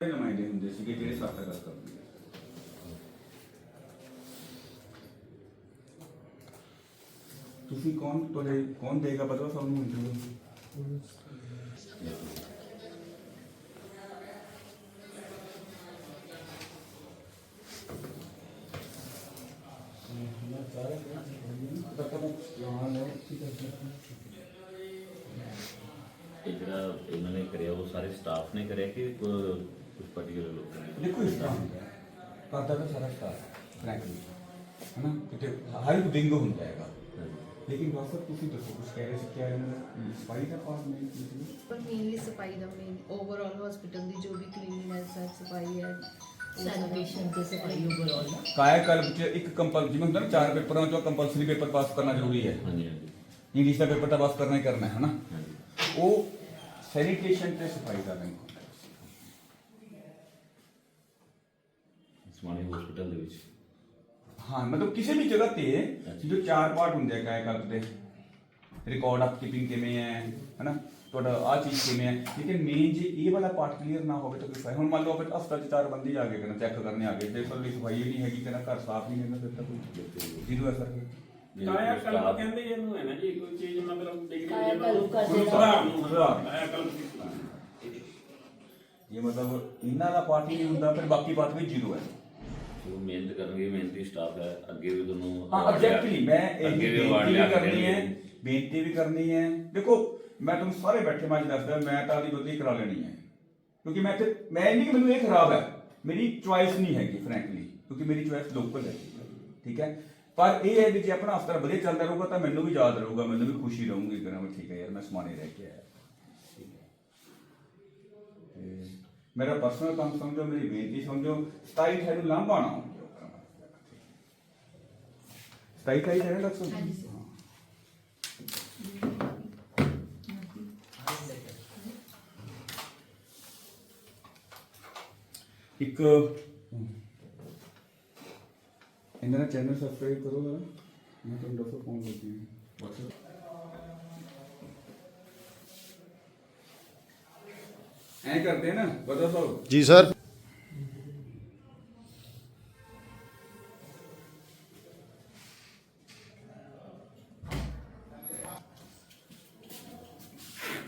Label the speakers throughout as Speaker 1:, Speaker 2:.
Speaker 1: ਸਾਰੇ ਨੁਮਾਇੰਦੇ ਹੁੰਦੇ ਸੀਗੇ ਜਿਹੜੇ ਸਾਥ ਗੱਲ ਕਰਦੇ ਆ ਤੁਸੀਂ ਕੌਣ ਤੁਹਾਡੇ ਕੌਣ ਦੇਗਾ ਪਤਾ ਤੁਹਾਨੂੰ ਇੰਟਰਵਿਊ
Speaker 2: ਇਹ ਜਿਹੜਾ ਇਹਨਾਂ ਨੇ ਕਰਿਆ ਉਹ ਸਾਰੇ ਸਟਾਫ ਨੇ ਕਰਿਆ ਕਿ ਕੁਝ ਪਾਰਟਿਕੂਲਰ ਲੋਕਾਂ ਨੇ
Speaker 1: ਦੇਖੋ ਇਸ ਤਰ੍ਹਾਂ ਹੁੰਦਾ ਹੈ। ਕਰਦਾ ਤਾਂ ਸਾਰਾ ਸਟਾਫ ਫ੍ਰੈਂਕਲੀ ਹਨਾ? ਕਿਤੇ ਹਰ ਇੱਕ ਵਿੰਗ ਹੁੰਦਾ ਹੈਗਾ। ਲੇਕਿਨ ਬਸ ਤੁਸੀਂ ਦੱਸੋ ਕੁਝ ਕਹਿ ਰਹੇ ਸੀ ਕਿ ਇਹਨਾਂ ਦਾ ਸਫ਼ਾਈ ਦਾ ਪਾਰਟ ਨਹੀਂ ਕੀਤੀ
Speaker 3: ਪਰ ਮੇਨਲੀ ਸਫ਼ਾਈ ਦਾ ਮੇਨ ਓਵਰਆਲ ਹਸਪੀਟਲ ਦੀ ਜੋ ਵੀ ਕਲੀਨਿੰਗਨੈਸ ਹੈ ਸਫ਼ਾਈ ਹੈ
Speaker 4: ਸੈਨੀਟੇਸ਼ਨ ਤੇ ਸਫ਼ਾਈ ਓਵਰਆਲ
Speaker 1: ਕਾਇਆ ਕਲਪ ਚ ਇੱਕ ਕੰਪਲ ਜਿਵੇਂ ਹੁੰਦਾ ਨਾ ਚਾਰ ਪੇਪਰਾਂ ਚੋਂ ਕੰਪਲਸਰੀ ਪੇਪਰ ਪਾਸ ਕਰਨਾ ਜ਼ਰੂਰੀ ਹੈ।
Speaker 2: ਹਾਂਜੀ ਹਾਂਜੀ।
Speaker 1: ਇੰਗਲਿਸ਼ ਦਾ ਪੇਪਰ ਤਾਂ ਪਾਸ ਕਰਨਾ ਹੀ ਕਰਨਾ ਹੈ ਹਨਾ?
Speaker 2: ਹਾਂਜੀ।
Speaker 1: ਉਹ ਸੈਨੀਟੇਸ਼ਨ ਤੇ ਸਫ਼ਾਈ ਦਾ ਲਿੰਕ ਹੁੰਦਾ ਹੈ
Speaker 2: ਸਮਾਣੇ ਹਸਪੀਟਲ ਦੇ ਵਿੱਚ।
Speaker 1: ਹਾਂ ਮਤਲਬ ਕਿਸੇ ਵੀ ਜਗ੍ਹਾ ਤੇ ਜੋ ਚਾਰ ਪਾਰਟ ਹੁੰਦੇ ਆ ਕਾਇਆ ਕਲਪ ਦੇ ਰਿਕਾਰਡ ਆਫ ਕੀਪਿੰਗ ਕਿਵੇਂ ਹੈ ਹਨਾ? ਤੁਹਾਡਾ ਆ ਚੀਜ਼ ਕਿਵੇਂ ਹੈ? ਲੇਕਿਨ ਮੇਨ ਜੇ ਇਹ ਵਾਲਾ ਪਾਰਟ ਕਲੀਅਰ ਨਾ ਹੋਵੇ ਤਾਂ ਕੋਈ ਹੁਣ ਮੰਨ ਲਓ ਆਪਾਂ ਹਸਪਤਾਲ ਚ ਚਾਰ ਬੰਦੇ ਆ ਗਏ ਕਰਨ ਚੈੱਕ ਕਰਨੇ ਆ ਗਏ ਤੇ ਤੁਹਾਡੀ ਸਫ਼ਾਈ ਨਹੀਂ ਹੈਗੀ ਤੇਰਾ ਘਰ ਸਾਫ਼ ਨਹੀਂ ਹੈਗਾ ਫਿਰ ਤਾਂ ਕੋਈ ਜ਼ੀਰੋ ਅਸਰ ਹੈ।
Speaker 5: ਕਾਇਆ ਕਲਪ ਕਹਿੰਦੇ ਇਹਨੂੰ ਹੈ ਨਾ ਜੀ ਕੋਈ ਚੀਜ਼ ਮਤਲਬ ਡਿਗਰੀ
Speaker 4: ਨਾ।
Speaker 5: ਸੁਧਾਰ ਨੂੰ
Speaker 1: ਸੁਧਾਰ।
Speaker 5: ਕਲਪ
Speaker 1: ਇਹ ਮਤਲਬ ਇਹਨਾਂ ਦਾ ਪਾਰਟ ਹੀ ਨਹੀਂ ਹੁੰਦਾ ਫਿਰ ਬਾਕੀ ਪਾਰਟ ਵੀ ਜ਼ੀਰੋ ਹੈ।
Speaker 2: ਜੋ ਮਿਹਨਤ ਕਰਨਗੇ ਮਿਹਨਤੀ ਸਟਾਫ ਹੈ ਅੱਗੇ ਵੀ ਤੁਹਾਨੂੰ
Speaker 1: ਹਾਂ ਐਗਜ਼ੈਕਟਲੀ ਮੈਂ ਇਹ
Speaker 2: ਅੱਗੇ ਵੀ
Speaker 1: ਬੇਨਤੀ ਵੀ
Speaker 2: ਕੇ
Speaker 1: ਕਰਨੀ ਹੈ
Speaker 2: ਦੇਣਗੇ।
Speaker 1: ਬੇਨਤੀ ਵੀ ਕਰਨੀ ਹੈ। ਦੇਖੋ ਮੈਂ ਤੁਹਾਨੂੰ ਸਾਰੇ ਬੈਠੇ ਮਾਜ ਦੱਸਦਾ ਮੈਂ ਤਾਂ ਆਦੀ ਬਦਲੀ ਕਰਾ ਲੈਣੀ ਹੈ। ਕਿਉਂਕਿ ਮੈਂ ਇੱਥੇ ਮੈਂ ਇਹ ਨਹੀਂ ਕਿ ਮੈਨੂੰ ਇਹ ਖਰਾਬ ਹੈ। ਮੇਰੀ ਚੁਆਇਸ ਨਹੀਂ ਹੈਗੀ ਫਰੈਂਕਲੀ ਕਿਉਂਕਿ ਮੇਰੀ ਚੁਆਇਸ ਲੋਕਲ ਹੈ। ਠੀਕ ਹੈ? ਪਰ ਇਹ ਹੈ ਕਿ ਜੇ ਆਪਣਾ ਹਫਤਾ ਵਧੀਆ ਚੱਲਦਾ ਰਹੂਗਾ ਤਾਂ ਮੈਨੂੰ ਵੀ ਯਾਦ ਰਹੂਗਾ ਮੈਨੂੰ ਵੀ ਖੁਸ਼ੀ ਰਹੂਗੀ ਕਿ ਨਾ ਮੈਂ ਠੀਕ ਹੈ ਯਾਰ ਮੈਂ ਸਮਾਨੇ ਰਹਿ ਕੇ ਆਇਆ ਠੀਕ ਹੈ ਤੇ ਮੇਰਾ ਪਰਸਨਲ ਕੰਮ ਸਮਝੋ ਮੇਰੀ ਬੇਨਤੀ ਸਮਝੋ 27 ਹੈ ਨੂੰ ਲਾਂਭਾ ਨਾ ਹੋਵੇ। 27 ਹੈ ਹੈ ਡਾਕਟਰ
Speaker 3: ਹਾਂਜੀ ਸਰ।
Speaker 1: ਇੱਕ ਇਹਨਾਂ ਦਾ ਚੈਨਲ ਸਬਸਕ੍ਰਾਈਬ ਕਰੋ ਜਰਾ ਮੈਂ ਤੁਹਾਨੂੰ ਦੱਸੋ ਫੋਨ ਕਰਦੀ ਹਾਂ ਐ ਕਰਦੇ ਨਾ ਬਤਾ ਸਾਹਿਬ
Speaker 6: ਜੀ ਸਰ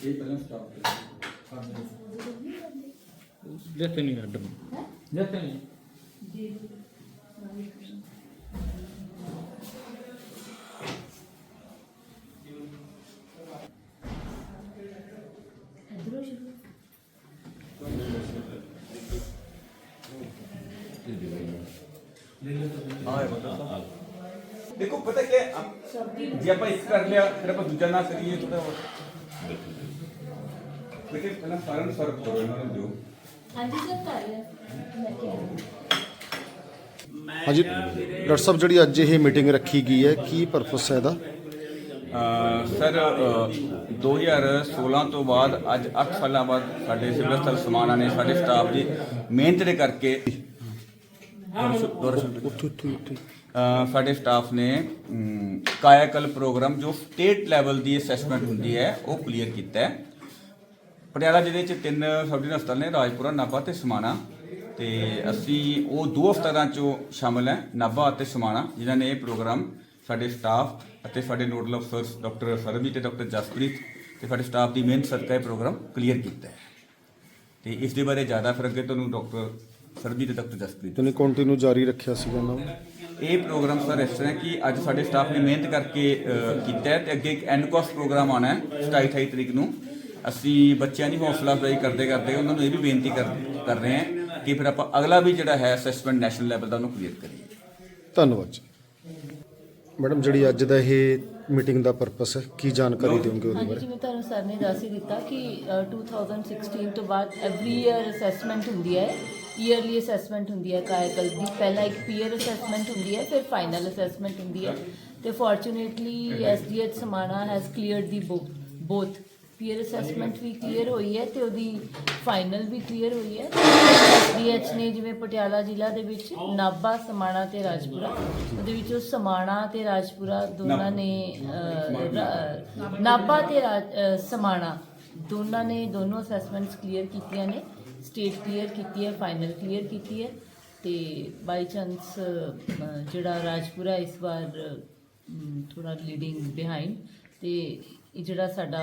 Speaker 1: ਇਹ ਪਹਿਲਾਂ ਸਟਾਪ ਕਰ
Speaker 5: ਜੱਤੇ ਨਹੀਂ ਅੱਡ ਜੱਤੇ ਨਹੀਂ
Speaker 4: ਇਧਰੋਂ ਸ਼ੁਰੂ
Speaker 1: ਹਾਂ ਬਤਾ ਸਾਹਿਬ ਦੇਖੋ ਪਤਾ ਕੀ ਹੈ, ਜੇ ਆਪਾਂ ਇੱਕ ਕਰ ਲਿਆ ਫਿਰ ਆਪਾਂ ਦੂਜਾ ਨਾ ਕਰੀਏ ਤਾਂ ਲੇਕਿਨ ਪਹਿਲਾਂ ਸਾਰਿਆਂ ਨੂੰ ਸਰਵ ਕਰੋ ਇਹਨਾਂ ਨੂੰ ਦਿਓ
Speaker 4: ਹਾਂਜੀ ਸਰ ਕਰ ਲਿਆ। ਲੈ ਕੇ ਆਇਆ
Speaker 6: ਹਾਂਜੀ ਡਾਕਟਰ ਸਾਹਿਬ ਜਿਹੜੀ ਅੱਜ ਇਹ ਮੀਟਿੰਗ ਰੱਖੀ ਗਈ ਹੈ ਕੀ ਪਰਪਸ ਹੈ ਇਹਦਾ?
Speaker 1: ਅਹ ਸਰ ਅਹ 2016 ਤੋਂ ਬਾਅਦ ਅੱਜ 8 ਸਾਲਾਂ ਬਾਅਦ ਸਾਡੇ ਸਿਵਲ ਹਸਪਤਾਲ ਸਮਾਣਾ ਨੇ ਸਾਡੇ ਸਟਾਫ ਦੀ ਮਿਹਨਤ ਦੇ ਕਰਕੇ
Speaker 6: ਉੱਥੋਂ ਉੱਥੋਂ ਉੱਥੋਂ
Speaker 1: ਸਾਡੇ ਸਟਾਫ ਨੇ ਅਮ, ਕਾਇਆਕਲ ਪ੍ਰੋਗਰਾਮ ਜੋ ਸਟੇਟ ਲੈਵਲ ਦੀ ਅਸੈਸਮੈਂਟ ਹੁੰਦੀ ਹੈ ਉਹ ਕਲੀਅਰ ਕੀਤਾ ਹੈ। ਪਟਿਆਲਾ ਜ਼ਿਲ੍ਹੇ 'ਚ ਤਿੰਨ ਸਬ ਡਿਵੀਜ਼ਨ ਹਸਪਤਾਲ ਨੇ ਰਾਜਪੁਰਾ ਨਾਭਾ ਤੇ ਸਮਾਣਾ। ਤੇ ਅਸੀਂ ਉਹ ਦੋ ਹਸਪਤਾਲਾਂ 'ਚੋਂ ਸ਼ਾਮਲ ਹੈ ਨਾਭਾ ਅਤੇ ਸਮਾਣਾ ਜਿਨ੍ਹਾਂ ਨੇ ਇਹ ਪ੍ਰੋਗਰਾਮ ਸਾਡੇ ਸਟਾਫ ਅਤੇ ਸਾਡੇ ਨੋਡਲ ਅਫਸਰਸ ਡਾਕਟਰ ਸਰਬੀ ਤੇ ਡਾਕਟਰ ਜਸਪ੍ਰੀਤ ਤੇ ਸਾਡੇ ਸਟਾਫ ਦੀ ਮਿਹਨਤ ਸਦਕਾ ਇਹ ਪ੍ਰੋਗਰਾਮ ਕਲੀਅਰ ਕੀਤਾ ਹੈ। ਤੇ ਇਸ ਦੇ ਬਾਰੇ ਜ਼ਿਆਦਾ ਫਿਰ ਅੱਗੇ ਤੁਹਾਨੂੰ ਡਾਕਟਰ ਸਰਬਜੀਤ ਤੇ ਡਾਕਟਰ ਜਸਪ੍ਰੀਤ
Speaker 6: ਯਾਨੀ ਕੰਟੀਨਿਊ ਜਾਰੀ ਰੱਖਿਆ ਸੀਗਾ ਨੇ।
Speaker 1: ਇਹ ਪ੍ਰੋਗਰਾਮ ਸਰ ਇਸ ਤਰ੍ਹਾਂ ਕਿ ਅੱਜ ਸਾਡੇ ਸਟਾਫ ਨੇ ਮਿਹਨਤ ਕਰਕੇ ਅ, ਕੀਤਾ ਹੈ ਤੇ ਅੱਗੇ ਇੱਕ ਐਨਕੋਸ ਪ੍ਰੋਗਰਾਮ ਆਣਾ ਹੈ 27 28 ਤਰੀਕ ਨੂੰ। ਅਸੀਂ ਬੱਚਿਆਂ ਦੀ ਹੌਸਲਾ ਅਫਜ਼ਾਈ ਕਰਦੇ ਕਰਦੇ ਉਹਨਾਂ ਨੂੰ ਇਹ ਵੀ ਬੇਨਤੀ ਕਰ ਕਰ ਰਹੇ ਹਾਂ ਕਿ ਫਿਰ ਆਪਾਂ ਅਗਲਾ ਵੀ ਜਿਹੜਾ ਹੈ ਅਸੈਸਮੈਂਟ ਨੈਸ਼ਨਲ ਲੈਵਲ ਦਾ ਉਹਨੂੰ ਕਲੀਅਰ ਕਰੀਏ।
Speaker 6: ਧੰਨਵਾਦ ਜੀ। ਮੈਡਮ ਜਿਹੜੀ ਅੱਜ ਦਾ ਇਹ ਮੀਟਿੰਗ ਦਾ ਪਰਪਸ ਹੈ ਕੀ ਜਾਣਕਾਰੀ ਦਿਓਗੇ ਉਹਦੇ
Speaker 4: ਹਾਂਜੀ
Speaker 6: ਬਾਰੇ?
Speaker 4: ਜਿਵੇਂ ਤੁਹਾਨੂੰ ਸਰ ਨੇ ਦੱਸ ਹੀ ਦਿੱਤਾ ਕਿ ਅ, 2016 ਤੋਂ ਬਾਅਦ ਐਵਰੀ ਈਅਰ ਅਸੈਸਮੈਂਟ ਹੁੰਦੀ ਹੈ। ਈਅਰਲੀ ਅਸੈਸਮੈਂਟ ਹੁੰਦੀ ਹੈ ਕਾਇਕਲ ਦੀ। ਪਹਿਲਾਂ ਇੱਕ ਪੀਅਰ ਅਸੈਸਮੈਂਟ ਹੁੰਦੀ ਹੈ ਫਿਰ ਫਾਈਨਲ ਅਸੈਸਮੈਂਟ ਹੁੰਦੀ ਹੈ। ਤੇ fortunately SDH Samana has cleared the both peer assessment we clear ਹੋਈ ਹੈ ਤੇ ਉਹਦੀ ਫਾਈਨਲ ਵੀ ਕਲੀਅਰ ਹੋਈ ਹੈ। ਐਸਡੀਐਚ ਨੇ ਜਿਵੇਂ ਪਟਿਆਲਾ ਜ਼ਿਲ੍ਹਾ ਦੇ ਵਿੱਚ ਨਾਭਾ ਸਮਾਣਾ ਤੇ ਰਾਜਪੁਰਾ ਉਹਦੇ ਵਿੱਚ ਉਹ ਸਮਾਣਾ ਤੇ ਰਾਜਪੁਰਾ ਦੋਨਾਂ ਨੇ ਅ, ਨਾਭਾ ਤੇ ਰਾਜ- ਸਮਾਣਾ। ਦੋਨਾਂ ਨੇ ਦੋਨੋਂ ਅਸੈਸਮੈਂਟਸ ਕਲੀਅਰ ਕੀਤੀਆਂ ਨੇ। ਸਟੇਟ ਕਲੀਅਰ ਕੀਤੀ ਹੈ ਫਾਈਨਲ ਕਲੀਅਰ ਕੀਤੀ ਹੈ ਤੇ ਬਾਈ ਚਾਂਸ ਜਿਹੜਾ ਰਾਜਪੁਰਾ ਇਸ ਵਾਰ ਥੋੜਾ ਲੀਡਿੰਗ ਬਿਹਾਈਂਡ ਤੇ ਇਹ ਜਿਹੜਾ ਸਾਡਾ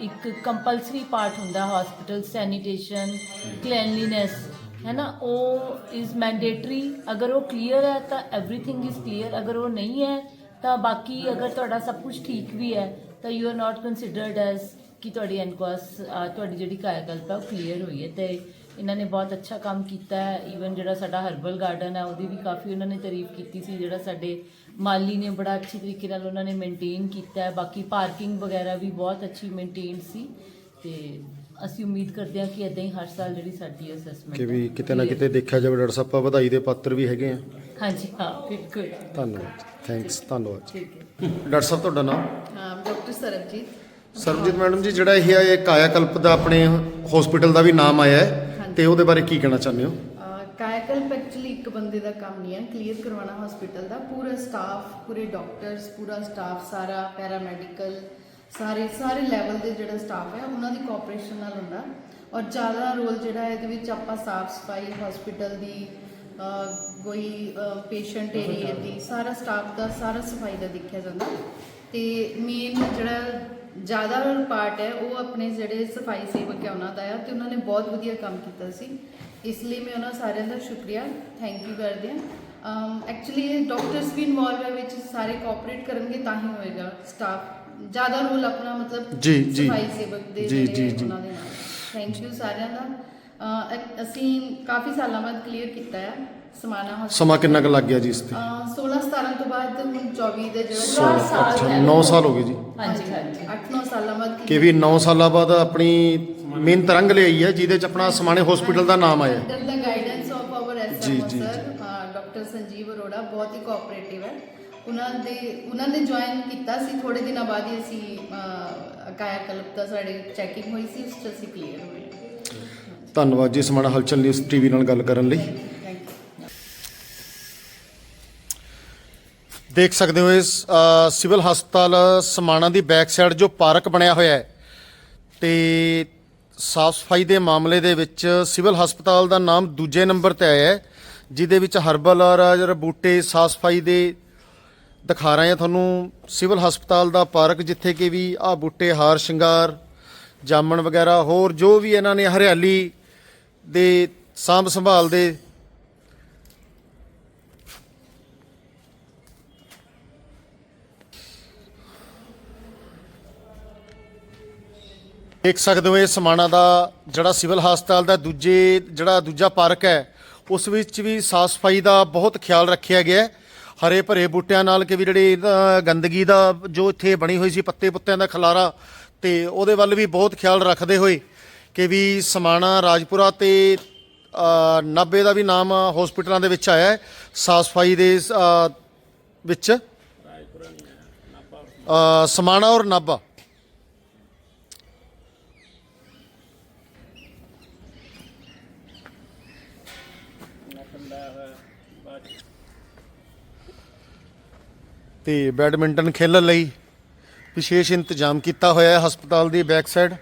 Speaker 4: ਇੱਕ ਕੰਪਲਸਰੀ ਪਾਰਟ ਹੁੰਦਾ ਹਸਪੀਟਲ ਸੈਨੀਟੇਸ਼ਨ ਕਲੀਨਲੀਨੈਸ ਹੈ ਨਾ, ਉਹ ਇਜ਼ ਮੈਂਡੇਟਰੀ ਅਗਰ ਉਹ ਕਲੀਅਰ ਹੈ ਤਾਂ ਐਵਰੀਥਿੰਗ ਇਜ਼ ਕਲੀਅਰ ਅਗਰ ਉਹ ਨਹੀਂ ਹੈ ਤਾਂ ਬਾਕੀ ਅਗਰ ਤੁਹਾਡਾ ਸਭ ਕੁਝ ਠੀਕ ਵੀ ਹੈ ਤਾਂ you are not considered as ਕਿ ਤੁਹਾਡੀ ਐਨਕੁਆਸ ਤੁਹਾਡੀ ਜਿਹੜੀ ਕਾਇਕਲਪ ਹੈ ਉਹ ਕਲੀਅਰ ਹੋਈ ਹੈ ਤੇ ਇਹਨਾਂ ਨੇ ਬਹੁਤ ਅੱਛਾ ਕੰਮ ਕੀਤਾ ਹੈ। ਈਵਨ ਜਿਹੜਾ ਸਾਡਾ ਹਰਬਲ ਗਾਰਡਨ ਹੈ ਉਹਦੀ ਵੀ ਕਾਫੀ ਉਹਨਾਂ ਨੇ ਤਾਰੀਫ ਕੀਤੀ ਸੀ। ਜਿਹੜਾ ਸਾਡੇ ਮਾਲੀ ਨੇ ਬੜਾ ਅੱਛੀ ਤਰੀਕੇ ਨਾਲ ਉਹਨਾਂ ਨੇ ਮੇਨਟੇਨ ਕੀਤਾ ਹੈ। ਬਾਕੀ ਪਾਰਕਿੰਗ ਵਗੈਰਾ ਵੀ ਬਹੁਤ ਅੱਛੀ ਮੇਨਟੇਨ ਸੀ। ਤੇ ਅਸੀਂ ਉਮੀਦ ਕਰਦੇ ਹਾਂ ਕਿ ਇਦਾਂ ਹੀ ਹਰ ਸਾਲ ਜਿਹੜੀ ਸਾਡੀ ਅਸੈਸਮੈਂਟ
Speaker 6: ਕਿ ਵੀ ਕਿਤੇ ਨਾ ਕਿਤੇ ਦੇਖਿਆ ਜਾਵੇ ਡਾਕਟਰ ਸਾਹਿਬ ਆਪਾਂ ਵਧਾਈ ਦੇ ਪਾਤਰ ਵੀ ਹੈਗੇ ਆ।
Speaker 4: ਹਾਂਜੀ ਹਾਂ ਬਿਲਕੁਲ।
Speaker 6: ਧੰਨਵਾਦ ਥੈਂਕਸ ਧੰਨਵਾਦ।
Speaker 4: ਠੀਕ ਹੈ।
Speaker 6: ਡਾਕਟਰ ਸਾਹਿਬ ਤੁਹਾਡਾ ਨਾਮ?
Speaker 3: ਡਾਕਟਰ ਸਰਬਜੀਤ
Speaker 6: ਸਰਬਜੀਤ ਮੈਡਮ ਜੀ ਜਿਹੜਾ ਇਹ ਹੈ ਕਾਇਆਕਲਪ ਦਾ ਆਪਣੇ ਹਸਪੀਟਲ ਦਾ ਵੀ ਨਾਮ ਆਇਆ ਹੈ ਤੇ ਉਹਦੇ ਬਾਰੇ ਕੀ ਕਹਿਣਾ ਚਾਹੁੰਦੇ ਹੋ?
Speaker 3: ਅਹ ਕਾਇਕਲਪ ਐਕਚੁਅਲੀ ਇੱਕ ਬੰਦੇ ਦਾ ਕੰਮ ਨਹੀਂ ਹੈ ਕਲੀਅਰ ਕਰਵਾਉਣਾ ਹਸਪੀਟਲ ਦਾ। ਪੂਰਾ ਸਟਾਫ ਪੂਰੇ ਡਾਕਟਰਸ ਪੂਰਾ ਸਟਾਫ ਸਾਰਾ ਪੈਰਾਮੈਡੀਕਲ ਸਾਰੇ ਸਾਰੇ ਲੈਵਲ ਦੇ ਜਿਹੜਾ ਸਟਾਫ ਹੈ ਉਹਨਾਂ ਦੀ ਕੋਆਪਰੇਸ਼ਨ ਨਾਲ ਹੁੰਦਾ। ਔਰ ਜ਼ਿਆਦਾ ਰੋਲ ਜਿਹੜਾ ਹੈ ਇਹਦੇ ਵਿੱਚ ਆਪਾਂ ਸਾਫ਼ ਸਫ਼ਾਈ ਹਸਪੀਟਲ ਦੀ ਕੋਈ ਪੇਸ਼ੈਂਟ ਏਰੀਆ ਦੀ ਸਾਰਾ ਸਟਾਫ ਦਾ ਸਾਰਾ ਸਫ਼ਾਈ ਦਾ ਦੇਖਿਆ ਜਾਂਦਾ। ਤੇ ਮੇਨ ਜਿਹੜਾ ਜ਼ਿਆਦਾ ਪਾਰਟ ਹੈ ਉਹ ਆਪਣੇ ਜਿਹੜੇ ਸਫ਼ਾਈ ਸੇਵਕ ਹੈ ਉਹਨਾਂ ਦਾ ਆ ਤੇ ਉਹਨਾਂ ਨੇ ਬਹੁਤ ਵਧੀਆ ਕੰਮ ਕੀਤਾ ਸੀ ਇਸ ਲਈ ਮੈਂ ਉਹਨਾਂ ਸਾਰਿਆਂ ਦਾ ਸ਼ੁਕਰੀਆ ਥੈਂਕ ਯੂ ਕਰਦੇ ਹਾਂ ਐਕਚੁਅਲੀ ਡਾਕਟਰਸ ਵੀ ਇਨਵੋਲਵ ਹੈ ਵਿੱਚ ਸਾਰੇ ਕੋਆਪਰੇਟ ਕਰਨਗੇ ਤਾਂ ਹੀ ਹੋਏਗਾ ਸਟਾਫ ਜ਼ਿਆਦਾ ਰੋਲ ਆਪਣਾ ਮਤਲਬ
Speaker 6: ਜੀ, ਜੀ।
Speaker 3: ਸਫ਼ਾਈ ਸੇਵਕ ਦੇ
Speaker 6: ਜੀ, ਜੀ, ਜੀ।
Speaker 3: ਥੈਂਕ ਯੂ ਸਾਰਿਆਂ ਦਾ ਅਸੀਂ ਕਾਫੀ ਸਾਲਾਂ ਬਾਅਦ ਕਲੀਅਰ ਕੀਤਾ ਹੈ ਸਮਾਨਾ।
Speaker 6: ਸਮਾਂ ਕਿੰਨਾ ਕੁ ਲੱਗ ਗਿਆ ਜੀ ਇਸ ਤੇ
Speaker 3: ਅਹ, 16 17 ਤੋਂ ਬਾਅਦ ਹੁਣ 24 ਦੇ ਜਿਹੜਾ
Speaker 6: ਸੋ
Speaker 3: ਚਾਰ ਸਾਲ
Speaker 6: ਅੱਛਾ
Speaker 3: ਹੈ।
Speaker 6: 9 ਸਾਲ ਹੋ ਗਏ ਜੀ
Speaker 4: ਹਾਂਜੀ ਹਾਂਜੀ
Speaker 3: 8-9 ਸਾਲਾਂ ਬਾਅਦ
Speaker 6: ਕਿ ਵੀ 9 ਸਾਲਾਂ ਬਾਅਦ ਆਪਣੀ ਮਿਹਨਤ ਰੰਗ ਲਿਆਈ ਹੈ ਜਿਹਦੇ ਚ ਆਪਣਾ ਸਮਾਣੇ ਹਸਪੀਟਲ ਦਾ ਨਾਮ ਆਇਆ ਹੈ।
Speaker 3: Under the guidance of our
Speaker 6: ji,
Speaker 3: SMO
Speaker 6: ji,
Speaker 3: sir doctor Sanjeev Arora ਬਹੁਤ ਹੀ ਕੋਆਪਰੇਟਿਵ ਹੈ। ਉਹਨਾਂ ਦੇ ਉਹਨਾਂ ਨੇ ਜੁਆਇਨ ਕੀਤਾ ਸੀ ਥੋੜੇ ਦਿਨਾਂ ਬਾਅਦ ਹੀ ਅਸੀਂ ਅਹ, ਕਾਇਆ ਕਲਪ ਦਾ ਸਾਡੇ ਚੈਕਿੰਗ ਹੋਈ ਸੀ ਉਸ ਚ ਅਸੀਂ ਕਲੀਅਰ ਹੋਏ
Speaker 6: ਧੰਨਵਾਦ ਜੀ ਸਮਾਣਾ ਹਲਚਲ ਨਿਊਜ਼ ਟੀਵੀ ਨਾਲ ਗੱਲ ਕਰਨ ਲਈ
Speaker 3: ਥੈਂਕ ਯੂ
Speaker 6: ਦੇਖ ਸਕਦੇ ਹੋ ਇਸ ਸਿਵਲ ਹਸਪਤਾਲ ਸਮਾਣਾ ਦੀ ਬੈਕ ਸਾਈਡ ਜੋ ਪਾਰਕ ਬਣਿਆ ਹੋਇਆ ਹੈ ਤੇ ਸਾਫ਼ ਸਫ਼ਾਈ ਦੇ ਮਾਮਲੇ ਦੇ ਵਿੱਚ ਸਿਵਲ ਹਸਪਤਾਲ ਦਾ ਨਾਮ ਦੂਜੇ ਨੰਬਰ ਤੇ ਆਇਆ ਹੈ, ਜਿਹਦੇ ਵਿੱਚ ਹਰਬਲ ਔਰ ਬੂਟੇ ਸਾਫ਼ ਸਫ਼ਾਈ ਦੇ ਦਿਖਾ ਰਹੇ ਹਾਂ ਤੁਹਾਨੂੰ। ਸਿਵਲ ਹਸਪਤਾਲ ਦਾ ਪਾਰਕ ਜਿੱਥੇ ਕਿ ਵੀ ਆ ਬੂਟੇ, ਹਾਰ, ਸ਼ਿੰਗਾਰ, ਜਾਮਣ ਵਗੈਰਾ, ਹੋਰ ਜੋ ਵੀ ਇਹਨਾਂ ਨੇ ਹਰਿਆਲੀ ਦੇ ਸਾਂਭ ਸੰਭਾਲ ਦੇ ਦੇਖ ਸਕਦੇ ਹੋ ਇਹ ਸਮਾਣਾ ਦਾ ਜਿਹੜਾ ਸਿਵਲ ਹਸਪਤਾਲ ਦਾ ਦੂਜੇ ਜਿਹੜਾ ਦੂਜਾ ਪਾਰਕ ਹੈ ਉਸ ਵਿੱਚ ਵੀ ਸਾਫ਼ ਸਫ਼ਾਈ ਦਾ ਬਹੁਤ ਖਿਆਲ ਰੱਖਿਆ ਗਿਆ ਹੈ। ਹਰੇ ਭਰੇ ਬੂਟਿਆਂ ਨਾਲ ਕਿ ਵੀ ਜਿਹੜੇ ਗੰਦਗੀ ਦਾ ਜੋ ਇੱਥੇ ਬਣੀ ਹੋਈ ਸੀ ਪੱਤੇ ਪੁੱਤਿਆਂ ਦਾ ਖਲਾਰਾ ਤੇ ਉਹਦੇ ਵੱਲ ਵੀ ਬਹੁਤ ਖਿਆਲ ਰੱਖਦੇ ਹੋਏ ਕਿ ਵੀ ਸਮਾਣਾ ਰਾਜਪੁਰਾ ਤੇ ਅ, ਨਾਭੇ ਦਾ ਵੀ ਨਾਮ ਹਸਪੀਟਲਾਂ ਦੇ ਵਿੱਚ ਆਇਆ ਹੈ ਸਾਫ਼ ਸਫ਼ਾਈ ਦੇ ਵਿੱਚ। ਸਮਾਣਾ ਔਰ ਨਾਭਾ। ਤੇ ਬੈਡਮਿੰਟਨ ਖੇਲਣ ਲਈ ਵਿਸ਼ੇਸ਼ ਇੰਤਜ਼ਾਮ ਕੀਤਾ ਹੋਇਆ ਹੈ ਹਸਪਤਾਲ ਦੀ ਬੈਕ ਸਾਈਡ।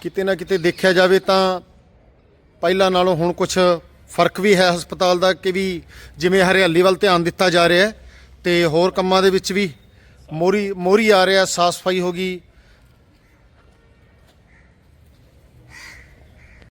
Speaker 6: ਕਿਤੇ ਨਾ ਕਿਤੇ ਦੇਖਿਆ ਜਾਵੇ ਤਾਂ ਪਹਿਲਾਂ ਨਾਲੋਂ ਹੁਣ ਕੁਝ ਫ਼ਰਕ ਵੀ ਹੈ ਹਸਪਤਾਲ ਦਾ ਕਿ ਵੀ ਜਿਵੇਂ ਹਰਿਆਲੀ ਵੱਲ ਧਿਆਨ ਦਿੱਤਾ ਜਾ ਰਿਹਾ ਹੈ ਤੇ ਹੋਰ ਕੰਮਾਂ ਦੇ ਵਿੱਚ ਵੀ ਮੋਰੀ ਮੋਰੀ ਆ ਰਿਹਾ, ਸਾਫ਼ ਸਫ਼ਾਈ ਹੋ ਗਈ